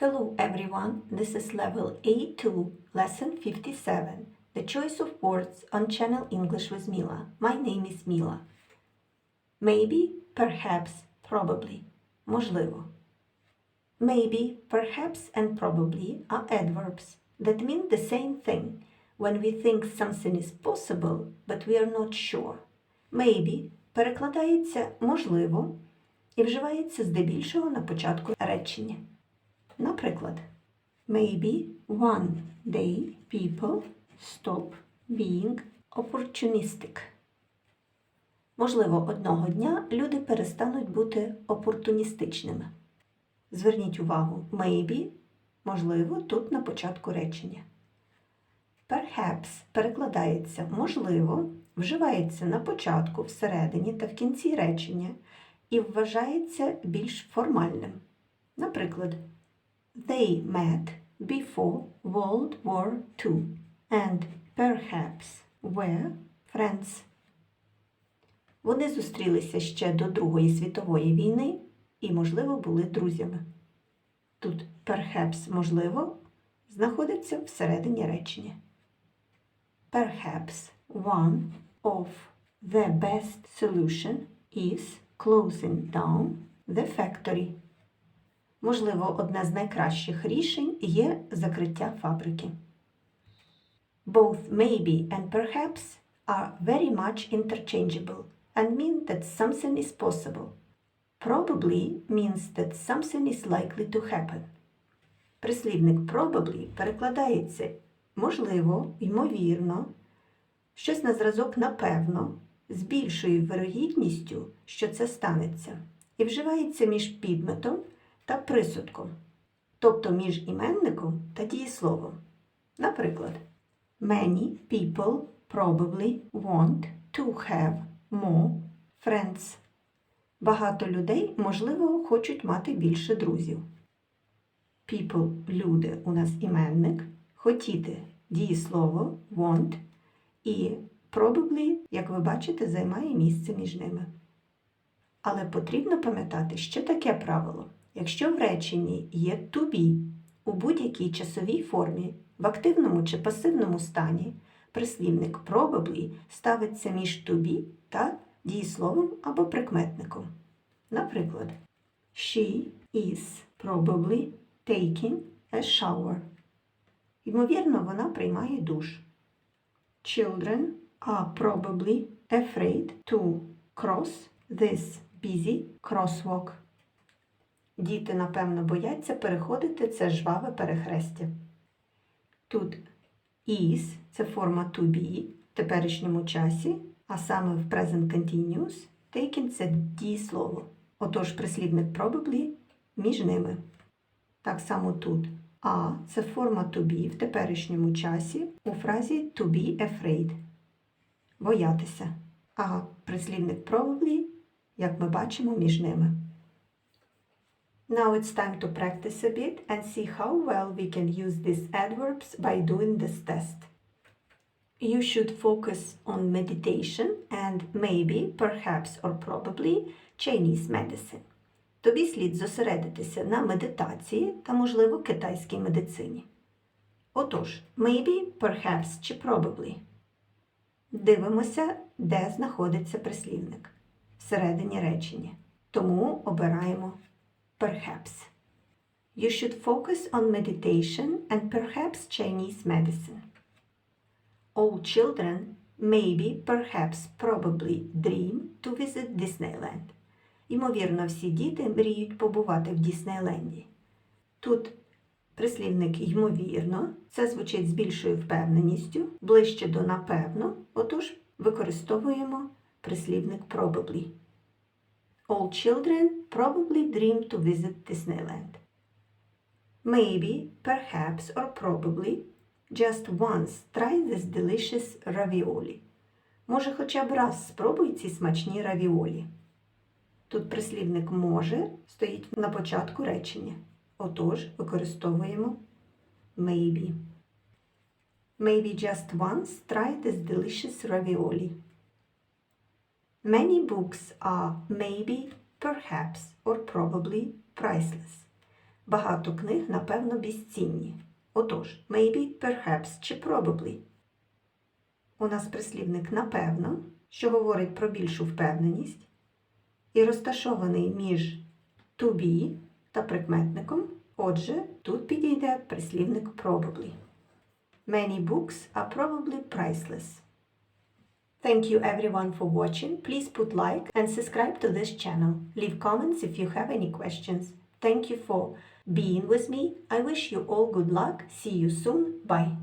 Hello everyone, this is level A2, lesson 57, the choice of words on Channel English with Mila. My name is Mila. Maybe, perhaps, probably. Можливо. Maybe, perhaps, and probably are adverbs that mean the same thing when we think something is possible, but we are not sure. Maybe перекладається можливо і вживається здебільшого на початку речення. Наприклад, maybe one day people stop being opportunistic. Можливо, одного дня люди перестануть бути опортуністичними. Зверніть увагу, maybe, можливо, тут на початку речення. Perhaps перекладається можливо, вживається на початку, всередині та в кінці речення і вважається більш формальним. Наприклад, They met before World War II and perhaps were friends. Вони зустрілися ще до Другої світової війни і, можливо, були друзями. Тут perhaps можливо знаходиться всередині речення. Perhaps one of the best solution is closing down the factory. Можливо, одне з найкращих рішень є закриття фабрики. Both maybe and perhaps are very much interchangeable and mean that something is possible. Probably means that something is likely to happen. Прислівник probably перекладається можливо, ймовірно, щось на зразок напевно, з більшою вирогідністю, що це станеться, і вживається між підметом та присудком, тобто між іменником та дієсловом. Наприклад, many people probably want to have more friends. Багато людей, можливо, хочуть мати більше друзів. People – люди у нас іменник, хотіти дієслово want і probably, як ви бачите, займає місце між ними. Але потрібно пам'ятати, що таке правило. Якщо в реченні є to be у будь-якій часовій формі, в активному чи пасивному стані, прислівник probably ставиться між to be та дієсловом або прикметником. Наприклад, She is probably taking a shower. Ймовірно, вона приймає душ. Children are probably afraid to cross this busy crosswalk. Діти, напевно, бояться переходити це жваве перехрестя. Тут is це форма to be в теперішньому часі, а саме в present continuous taken це дієслово. Отож, прислівник probably між ними. Так само тут. А це форма to be в теперішньому часі у фразі to be afraid. Боятися. А прислівник probably, як ми бачимо, між ними. Now it's time to practice a bit and see how well we can use these adverbs by doing this test. You should focus on meditation and maybe, perhaps or probably Chinese medicine. Тобі слід зосередитися на медитації та, можливо, китайській медицині. Отож, maybe, perhaps чи probably. Дивимося, де знаходиться прислівник всередині речення. Тому обираємо perhaps. You should focus on meditation and perhaps Chinese medicine. All children maybe, perhaps, probably dream to visit Disneyland. Ймовірно, всі діти мріють побувати в Діснейленді. Тут прислівник ймовірно, це звучить з більшою впевненістю, ближче до напевно, отож використовуємо прислівник probably. All children probably dream to visit Disneyland. Maybe, perhaps or probably just once try this delicious ravioli. Може, хоча б раз спробуй ці смачні равіолі. Тут прислівник може стоїть на початку речення. Отож, використовуємо maybe. Maybe just once try this delicious ravioli. Many books are maybe, perhaps or probably priceless. Багато книг, напевно, безцінні. Отож, maybe, perhaps чи probably. У нас прислівник напевно, що говорить про більшу впевненість, і розташований між to be та прикметником. Отже, тут підійде прислівник probably. Many books are probably priceless. Thank you everyone for watching. Please put like and subscribe to this channel. Leave comments if you have any questions. Thank you for being with me. I wish you all good luck. See you soon. Bye.